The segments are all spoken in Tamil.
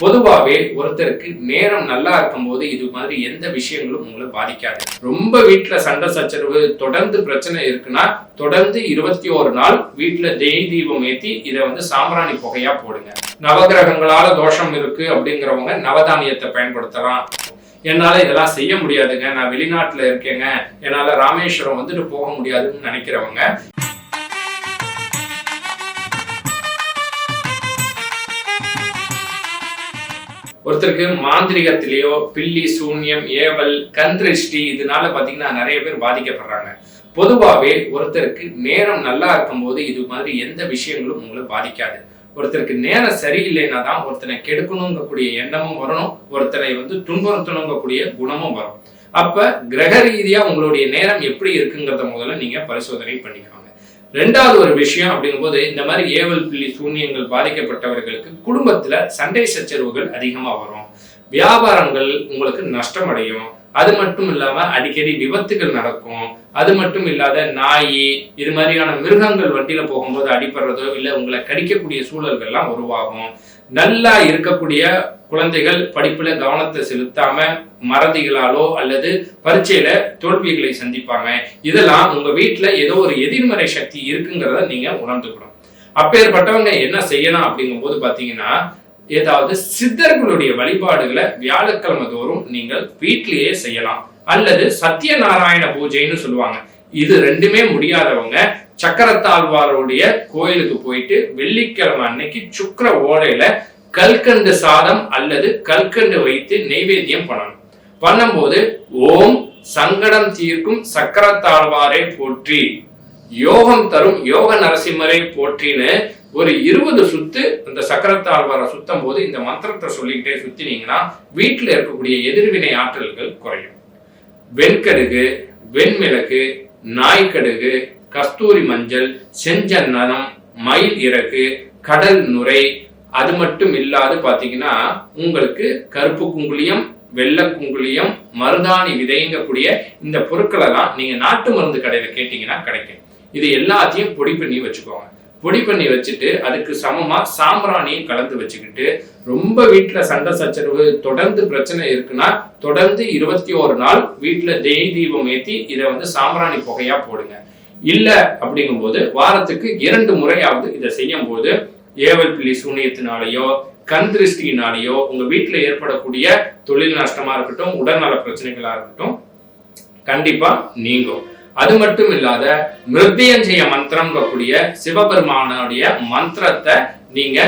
பொதுவாகவே ஒருத்தருக்கு நேரம் நல்லா இருக்கும்போது இது மாதிரி எந்த விஷயங்களும் உங்களை பாதிக்காது. ரொம்ப வீட்டுல சண்டை சச்சரவு தொடர்ந்து பிரச்சனை இருக்குன்னா தொடர்ந்து இருபத்தி ஒரு நாள் வீட்டுல தெய் தீபம் ஏத்தி இதை வந்து சாம்பிராணி புகையா போடுங்க. நவகிரகங்களால தோஷம் இருக்கு அப்படிங்கிறவங்க நவதானியத்தை பயன்படுத்தலாம். என்னால இதெல்லாம் செய்ய முடியாதுங்க. நான் வெளிநாட்டுல இருக்கேங்க. என்னால ராமேஸ்வரம் வந்துட்டு போக முடியாதுன்னு நினைக்கிறவங்க ஒருத்தருக்கு மாந்திரிகத்திலேயோ பில்லி சூன்யம் ஏவல் கந்திருஷ்டி இதனால பாத்தீங்கன்னா நிறைய பேர் பாதிக்கப்படுறாங்க. பொதுவாகவே ஒருத்தருக்கு நேரம் நல்லா இருக்கும்போது இது மாதிரி எந்த விஷயங்களும் உங்களை பாதிக்காது. ஒருத்தருக்கு நேரம் சரியில்லைன்னா தான் ஒருத்தனை கெடுக்கணுங்கக்கூடிய எண்ணமும் வரணும். ஒருத்தனை வந்து துன்புறுத்தணுங்கக்கூடிய குணமும் வரும். அப்ப கிரக ரீதியா உங்களுடைய நேரம் எப்படி இருக்குங்கிறத முதல்ல நீங்க பரிசோதனை பண்ணிக்கலாம் ரெண்டாவது ஒரு விஷயம் அப்படிங்கும்போது இந்த மாதிரி ஏவல் புள்ளி சூன்யங்கள் பாதிக்கப்பட்டவர்களுக்கு குடும்பத்தில் சண்டை சச்சரவுகள் அதிகமாக வரும். வியாபாரங்கள் உங்களுக்கு நஷ்டமடையும். அது மட்டும் இல்லாம அடிக்கடி விபத்துகள் நடக்கும். அது மட்டும் இல்லாத நாய் இது மாதிரியான மிருகங்கள் வண்டியில போகும்போது அடிபடுறதோ இல்லை உங்களை கடிக்கக்கூடிய சூழல்கள்லாம் உருவாகும். நல்லா இருக்கக்கூடிய குழந்தைகள் படிப்புல கவனத்தை செலுத்தாம மறதிகளாலோ அல்லது பரீட்சையில தோல்விகளை சந்திப்பாங்க. இதெல்லாம் உங்க வீட்டுல ஏதோ ஒரு எதிர்மறை சக்தி இருக்குங்கிறத நீங்க உணர்ந்துக்கணும். அப்பேற்பட்டவங்க என்ன செய்யணும் அப்படிங்கும்போது பாத்தீங்கன்னா ஏதாவது சித்தர்களுடைய வழிபாடுகளை வியாழக்கிழமை தோறும் நீங்கள் வீட்டிலேயே செய்யலாம். அல்லது சத்யநாராயண பூஜைன்னு சொல்லுவாங்க. இது ரெண்டுமே முடியாதவங்க சக்கரத்தாழ்வாருடைய கோயிலுக்கு போயிட்டு வெள்ளிக்கிழமை அன்னைக்கு சுக்கர ஓலையில கல்கண்டு சாதம் அல்லது கல்கண்டு வைத்து நெய்வேத்தியம் பண்ணணும். பண்ணும்போது ஓம் சங்கடம் தீர்க்கும் சக்கரத்தாழ்வாரை போற்றி. யோகம் தரும் யோக நரசிம்மரை போற்றின்னு ஒரு இருபது சுத்து அந்த சக்கரத்தாழ்வார சுத்தம் போது இந்த மந்திரத்தை சொல்லிக்கிட்டே சுத்தினீங்கன்னா வீட்டில் இருக்கக்கூடிய எதிர்வினை ஆற்றல்கள் குறையும். வெண்கடுகு வெண்மிளகு நாய்க்கடுகு கஸ்தூரி மஞ்சள் செஞ்சந்தனம் மயில் இறகு கடல் நுரை அது மட்டும் இல்லாது பார்த்தீங்கன்னா உங்களுக்கு கருப்பு குங்குளியம் வெள்ளை குங்குளியம் மருதாணி விதைங்கக்கூடிய இந்த பொருட்களெல்லாம் நீங்கள் நாட்டு மருந்து கடையில் கேட்டிங்கன்னா கிடைக்கும். இது எல்லாத்தையும் பொடி பண்ணி வச்சுக்கோங்க. பொடி பண்ணி வச்சுட்டு அதுக்கு சமமா சாம்பிராணியும் கலந்து வச்சுக்கிட்டு ரொம்ப வீட்டில் சண்டை சச்சரவு தொடர்ந்து பிரச்சனை இருக்குன்னா தொடர்ந்து இருபத்தி ஒரு நாள் வீட்டில் தெய் தீபம் ஏற்றி இதை வந்து சாம்பிராணி புகையா போடுங்க. இல்லை அப்படிங்கும்போது வாரத்துக்கு இரண்டு முறையாவது இதை செய்யும் போது ஏவல் பிள்ளி சூனியத்தினாலேயோ கண் திருஷ்டியினாலேயோ உங்க வீட்டுல ஏற்படக்கூடிய தொழில் நஷ்டமா இருக்கட்டும் உடல்நல பிரச்சனைகளாக இருக்கட்டும் கண்டிப்பா நீங்கும். அது மட்டும் இல்லாத மிருத்தியஞ்சய மந்திரம்ங்கக்கூடிய சிவபெருமானுடைய மந்திரத்தை நீங்க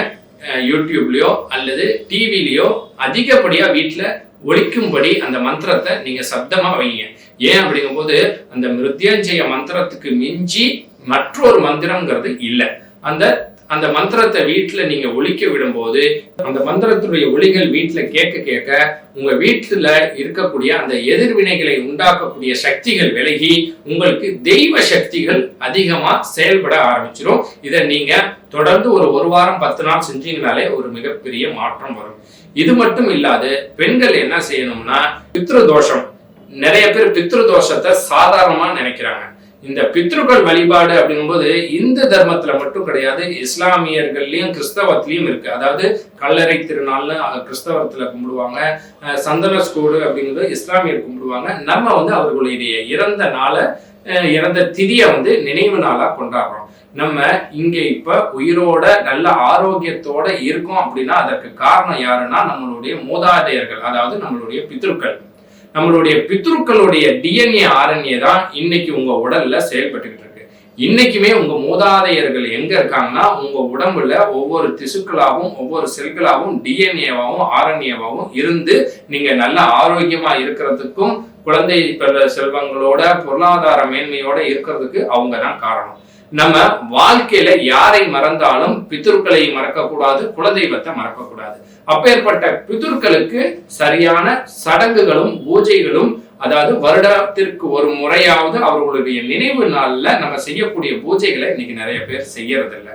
யூடியூப்லயோ அல்லது டிவிலயோ அதிகப்படியா வீட்டுல ஒழிக்கும்படி அந்த மந்திரத்தை நீங்க சப்தமா வைங்க. ஏன் அப்படிங்கும்போது அந்த மிருத்தியஞ்சய மந்திரத்துக்கு மிஞ்சி மற்றொரு மந்திரம்ங்கிறது இல்லை. அந்த அந்த மந்திரத்தை வீட்டில் நீங்கள் ஒழிக்க விடும்போது அந்த மந்திரத்துடைய ஒளிகள் வீட்டில் கேட்க கேட்க உங்கள் வீட்டில் இருக்கக்கூடிய அந்த எதிர்வினைகளை உண்டாக்கக்கூடிய சக்திகள் விலகி உங்களுக்கு தெய்வ சக்திகள் அதிகமாக செயல்பட ஆரம்பிச்சிடும் இதை நீங்கள் தொடர்ந்து ஒரு ஒரு வாரம் பத்து நாள் செஞ்சீங்கனாலே ஒரு மிகப்பெரிய மாற்றம் வரும். இது மட்டும் இல்லாது பெண்கள் என்ன செய்யணும்னா பித்ரு தோஷம் நிறைய பேர் பித்ரு தோஷத்தை சாதாரணமாக நினைக்கிறாங்க. இந்த பித்ருக்கள் வழிபாடு அப்படிங்கும்போது இந்து தர்மத்துல மட்டும் கிடையாது இஸ்லாமியர்கள்லயும் கிறிஸ்தவத்திலயும் இருக்கு. அதாவது கல்லறை திருநாள்னு கிறிஸ்தவத்துல கும்பிடுவாங்க. சந்தன ஸ்கூடு அப்படிங்கிறது இஸ்லாமியர் கும்பிடுவாங்க. நம்ம வந்து அவர்களுடைய இறந்த நாளை இறந்த திதியை வந்து நினைவு நாளா கொண்டாடுறோம். நம்ம இங்க இப்ப உயிரோட நல்ல ஆரோக்கியத்தோட இருக்கோம் அப்படின்னா அதற்கு காரணம் யாருன்னா நம்மளுடைய மூதாதையர்கள் அதாவது நம்மளுடைய பித்ருக்கள். நம்மளுடைய பித்ருக்களுடைய டிஎன்ஏ ஆர்என்ஏ தான் இன்னைக்கு உங்க உடல்ல செயல்பட்டுக்கிட்டு இருக்கு. இன்னைக்குமே உங்க மூதாதையர்கள் எங்க இருக்காங்கன்னா உங்க உடம்புல ஒவ்வொரு திசுக்களாகவும் ஒவ்வொரு செல்களாகவும் டிஎன்ஏவாகவும் ஆர்என்ஏவாகவும் இருந்து நீங்க நல்ல ஆரோக்கியமா இருக்கிறதுக்கும் குழந்தை பெற செல்வங்களோட பொருளாதார மேன்மையோட இருக்கிறதுக்கு அவங்க தான் காரணம். நம்ம வாழ்க்கையில யாரை மறந்தாலும் பித்ருக்களை மறக்கக்கூடாது குலதெய்வத்தை மறக்கக்கூடாது. அப்பேற்பட்ட பிதுர்களுக்கு சரியான சடங்குகளும் பூஜைகளும் அதாவது வருடத்திற்கு ஒரு முறையாவது அவர்களுடைய நினைவு நாளில் நம்ம செய்யக்கூடிய பூஜைகளை இன்னைக்கு நிறைய பேர் செய்யறதில்ல.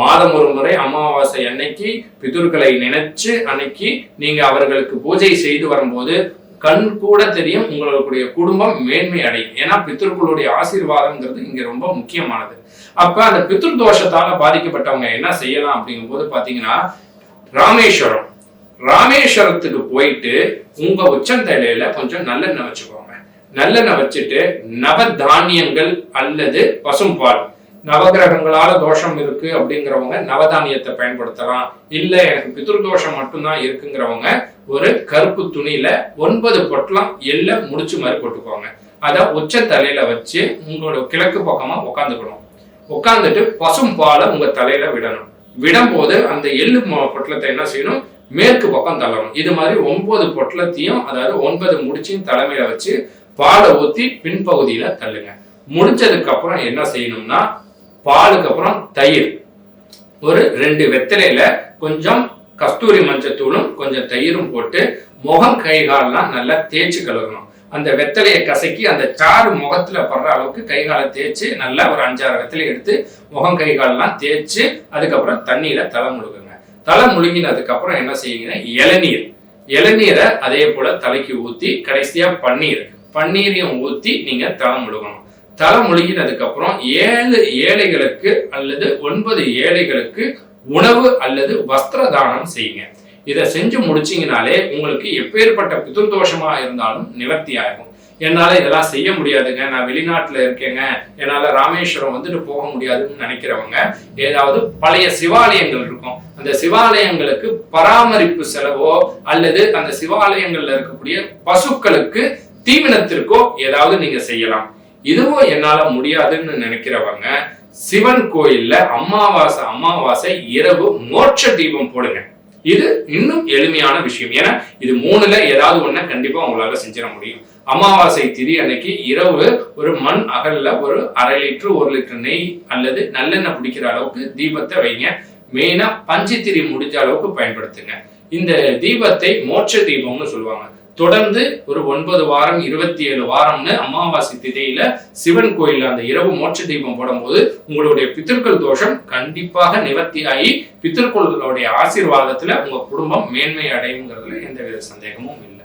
மாதம் ஒரு முறை அமாவாசை அன்னைக்கு பிதுர்களை நினைச்சு அன்னைக்கு நீங்க அவர்களுக்கு பூஜை செய்து வரும்போது கண் கூட தெரியும் உங்களுடைய குடும்பம் மேன்மை அடையும். ஏன்னா பித்தர்களுடைய ஆசீர்வாதம்ங்கிறது இங்க ரொம்ப முக்கியமானது. அப்ப அந்த பித்ரு தோஷத்தால பாதிக்கப்பட்டவங்க என்ன செய்யலாம் அப்படிங்கும்போது பாத்தீங்கன்னா ராமேஸ்வரம். ராமேஸ்வரத்துக்கு போயிட்டு உங்க உச்சந்தலையில கொஞ்சம் நல்லெண்ணெய் வச்சுக்கோங்க. நல்லெண்ணெய் வச்சுட்டு நவ தானியங்கள் அல்லது பசும்பால். நவகிரகங்களால தோஷம் இருக்கு அப்படிங்கிறவங்க நவதானியத்தை பயன்படுத்தலாம். இல்ல எனக்கு பித்ருதோஷம் மட்டும்தான் இருக்குங்கிறவங்க ஒரு கருப்பு துணியில ஒன்பது பொட்டலம் எள்ள முடிச்சு மாதிரி போட்டுக்கோங்க. அதை உச்ச தலையில வச்சு உங்களோட கிழக்கு பக்கமா உட்காந்துக்கணும் உட்காந்துட்டு பசும் பாலை உங்க தலையில விடணும். விடும்போது அந்த எள்ளு மொ- பொட்டலத்தை என்ன செய்யணும்? மேற்கு பக்கம் தள்ளணும். இது மாதிரி ஒன்பது பொட்டலத்தையும் அதாவது ஒன்பது முடிச்சையும் தலைமையில வச்சு பாலை ஊத்தி பின்பகுதியில தள்ளுங்க. முடிச்சதுக்கு அப்புறம் என்ன செய்யணும்னா பாலுக்கு அப்புறம் தயிர். ஒரு ரெண்டு வெத்தலையில கொஞ்சம் கஸ்தூரி மஞ்சத்தூளும் கொஞ்சம் தயிரும் போட்டு முகம் கை கால்லாம் நல்லா தேய்ச்சி கழுவணும். அந்த வெத்தலையை கசக்கி அந்த சாறு முகத்துல படுற அளவுக்கு கை காலை தேய்ச்சி நல்லா ஒரு அஞ்சாறு வெத்தலை எடுத்து முகம் கை காலெல்லாம் தேய்ச்சி அதுக்கப்புறம் தண்ணியில தலை முழுகுங்க. தலை முழுங்கினதுக்கப்புறம் என்ன செய்யுங்கன்னா இளநீர். இளநீரை அதே போல தலைக்கு ஊத்தி கடைசியா பன்னீர். பன்னீரையும் ஊத்தி நீங்க தலை முழுகணும். தலை முழுகினதுக்கப்புறம் ஏழு ஏழைகளுக்கு அல்லது ஒன்பது ஏழைகளுக்கு உணவு அல்லது வஸ்திர தானம் செய்யுங்க. இதை செஞ்சு முடிச்சிங்கனாலே உங்களுக்கு எப்பேற்பட்ட பிதுர்தோஷமா இருந்தாலும் நிவர்த்தி ஆகும். என்னால் இதெல்லாம் செய்ய முடியாதுங்க. நான் வெளிநாட்டில் இருக்கேங்க. என்னால் ராமேஸ்வரம் வந்துட்டு போக முடியாதுன்னு நினைக்கிறவங்க ஏதாவது பழைய சிவாலயங்கள் இருக்கும். அந்த சிவாலயங்களுக்கு பராமரிப்பு செலவோ அல்லது அந்த சிவாலயங்களில் இருக்கக்கூடிய பசுக்களுக்கு தீவனத்திற்கோ ஏதாவது நீங்கள் செய்யலாம். இதுவும் என்னால் முடியாதுன்னு நினைக்கிறவங்க சிவன் கோயில்ல அமாவாசை அமாவாசை இரவு மோட்ச தீபம் போடுங்க. இது இன்னும் எளிமையான விஷயம். ஏன்னா இது மூணுல ஏதாவது ஒண்ண கண்டிப்பா உங்களால செஞ்சிட முடியும். அமாவாசை திதி அன்னைக்கு இரவு ஒரு மண் அகல்ல ஒரு அரை லிட்டர் ஒரு லிட்டர் நெய் அல்லது நல்லெண்ணெய் பிடிக்கிற அளவுக்கு தீபத்தை வைங்க. மெயினா பஞ்சு திரி முடிஞ்ச அளவுக்கு பயன்படுத்துங்க. இந்த தீபத்தை மோட்ச தீபம்னு சொல்லுவாங்க. தொடர்ந்து ஒரு ஒன்பது வாரம் இருபத்தி ஏழு வாரம்னு அமாவாசை திதியில சிவன் கோயில்ல அந்த இரவு மோட்ச தீபம் போடும்போது உங்களுடைய பித்திருக்கள் தோஷம் கண்டிப்பாக நிவர்த்தியாகி பித்திருக்களுடைய ஆசீர்வாதத்துல உங்க குடும்பம் மேன்மை அடையுங்கிறதுல எந்தவித சந்தேகமும் இல்லை.